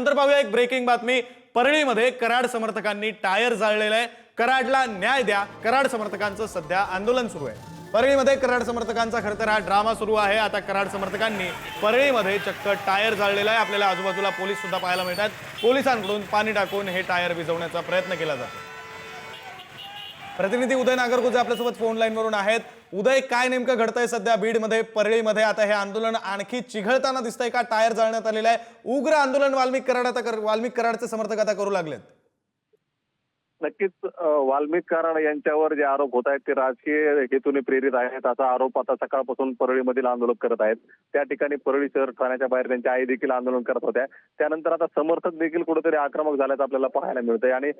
त्यानंतर पाहूया एक ब्रेकिंग बातमी. परळीमध्ये कराड समर्थकांनी टायर जाळलेलं आहे. कराडला न्याय द्या. कराड समर्थकांचं सध्या आंदोलन सुरू आहे. परळीमध्ये कराड समर्थकांचा खरं तर हा ड्रामा सुरू आहे. आता कराड समर्थकांनी परळीमध्ये चक्क टायर जाळलेला आहे. आपल्याला आजूबाजूला पोलीस सुद्धा पाहायला मिळतात. पोलिसांकडून पाणी टाकून हे टायर विझवण्याचा प्रयत्न केला जातो. प्रतिनिधी उदय नागरगोजे आपल्यासोबत फोन लाईन वरून आहेत. उदय काय नेमकं घडतंय सध्या? बीडमध्ये परळीमध्ये आता हे आंदोलन आणखी चिघळताना दिसतंय का? टायर जाळण्यात आलेलं आहे. उग्र आंदोलन वाल्मिक कराड आता कर- वाल्मिक कराडचे समर्थक आता करू लागलेत. नक्कीच वाल्मिक कराड यांच्यावर जे आरोप होत आहेत ते राजकीय हेतूने प्रेरित आहेत असा आरोप आता सकाळपासून परळीमधील आंदोलन करत आहेत. त्या ठिकाणी परळी शहर ठाण्याच्या बाहेर त्यांच्या आई देखील आंदोलन करत होत्या. त्यानंतर आता समर्थक देखील कुठेतरी आक्रमक झाल्याचं आपल्याला पाहायला मिळतंय. आणि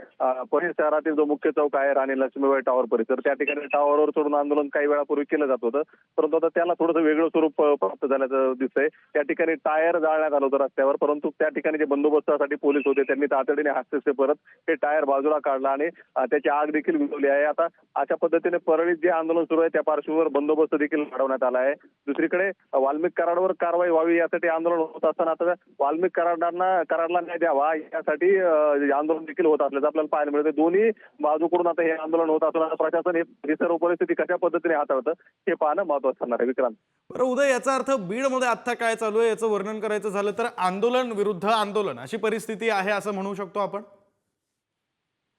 परळी शहरातील जो मुख्य चौक आहे राणी लक्ष्मीबाई टॉवर परिसर त्या ठिकाणी टॉवरवर चढून आंदोलन काही वेळापूर्वी केलं जात होतं. परंतु आता त्याला थोडंसं वेगळं स्वरूप प्राप्त झाल्याचं दिसतंय. त्या ठिकाणी टायर जाळण्यात आलं होतं रस्त्यावर परंतु त्या ठिकाणी जे बंदोबस्तासाठी पोलीस होते त्यांनी तातडीने हस्तक्षेप परत हे टायर बाजूला काढला आणि त्याची आग देखील विझवली आहे. आता अशा पद्धतीने परळीत जे आंदोलन सुरू आहे त्या पार्श्वभूमीवर बंदोबस्त देखील वाढवण्यात आला आहे. दुसरीकडे वाल्मिक कराडवर कारवाई व्हावी यासाठी आंदोलन होत असताना आता वाल्मिक कराडांना कराडला न्याय द्यावा यासाठी आंदोलन देखील होत असल्याचं आपल्याला पाहायला मिळतं दोन्ही बाजूकडून आता हे आंदोलन होत असताना प्रशासन हे सर्व परिस्थिती कशा पद्धतीने हाताळतं हे पाहणं महत्वाचं ठरणार आहे. विक्रांत. बरं उदय याचा अर्थ बीडमध्ये आता काय चालू आहे याचं वर्णन करायचं झालं तर आंदोलन विरुद्ध आंदोलन अशी परिस्थिती आहे असं म्हणू शकतो आपण?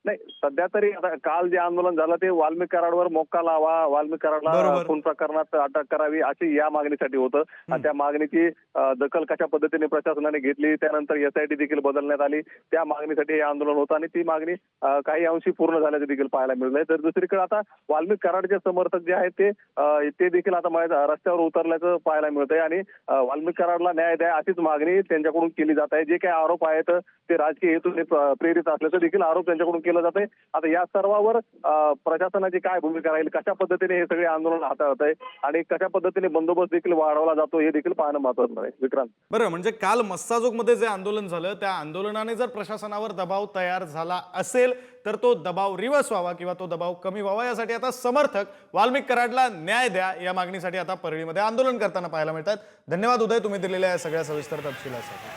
नाही सध्या तरी आता काल जे आंदोलन झालं ते वाल्मिक कराडवर मोक्का लावा वाल्मिक कराडला. खून प्रकरणात अटक करावी अशी या मागणीसाठी होतं. आणि त्या मागणीची दखल कशा पद्धतीने प्रशासनाने घेतली त्यानंतर एसआयटी देखील बदलण्यात आली. त्या मागणीसाठी हे आंदोलन होतं आणि ती मागणी काही अंशी पूर्ण झाल्याचं देखील पाहायला मिळलंय तर दुसरीकडे आता वाल्मिक कराडचे समर्थक जे आहेत ते ते देखील आता रस्त्यावर उतरल्याचं पाहायला मिळतंय आणि अ, वाल्मिक कराडला न्याय द्या अशीच मागणी त्यांच्याकडून केली जात आहे. जे काही आरोप आहेत ते राजकीय हेतूने प्र- प्रेरित असल्याचं देखील आरोप त्यांच्याकडून केलं जात आहे आता या सर्वावर प्रशासनाची काय भूमिका राहील? कशा पद्धतीने हे सगळे आंदोलन हाताळत आहे? आणि कशा पद्धतीने बंदोबस्त देखील वाढवला जातो हे देखील पाहणं महत्वाचं आहे. विक्रांत. बरं म्हणजे काल मस्साजोगमध्ये जे आंदोलन झालं त्या आंदोलनाने जर प्रशासनावर दबाव तयार झाला असेल तर तो दबाव रिव्हर्स व्हावा किंवा तो दबाव कमी व्हावा यासाठी आता समर्थक वाल्मिक कराडला न्याय द्या या मागणीसाठी आता परळीमध्ये आंदोलन करताना पाहायला मिळतात. धन्यवाद उदय तुम्ही दिलेल्या या सगळ्या सविस्तर तपशिलासाठी.